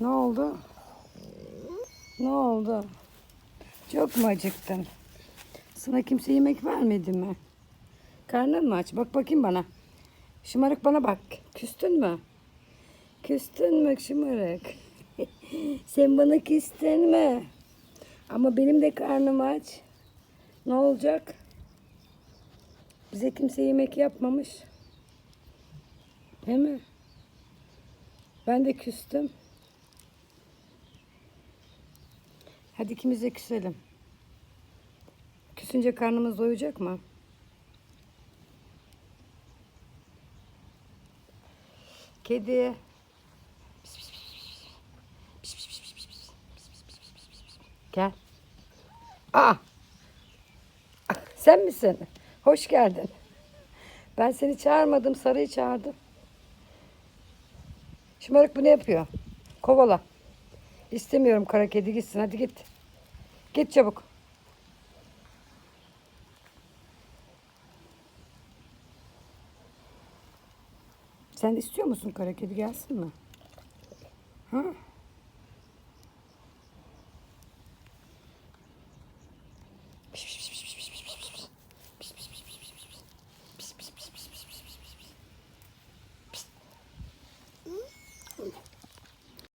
Ne oldu? Ne oldu? Çok mu acıktın? Sana kimse yemek vermedi mi? Karnın mı aç? Bak bakayım bana. Şımarık bana bak. Küstün mü? Küstün mü şımarık? Sen bana küstün mü? Ama benim de karnım aç. Ne olacak? Bize kimse yemek yapmamış. Değil mi? Ben de küstüm. Hadi ikimiz de küselim. Küsünce karnımız doyacak mı? Kedi. Gel. Aa! Ah, Sen misin? Hoş geldin. Ben seni çağırmadım, sarıyı çağırdım. Şımarık bu ne yapıyor? Kovala. İstemiyorum kara kedi gitsin. Hadi git. Git çabuk. Sen istiyor musun kara kedi gelsin mi? Ha?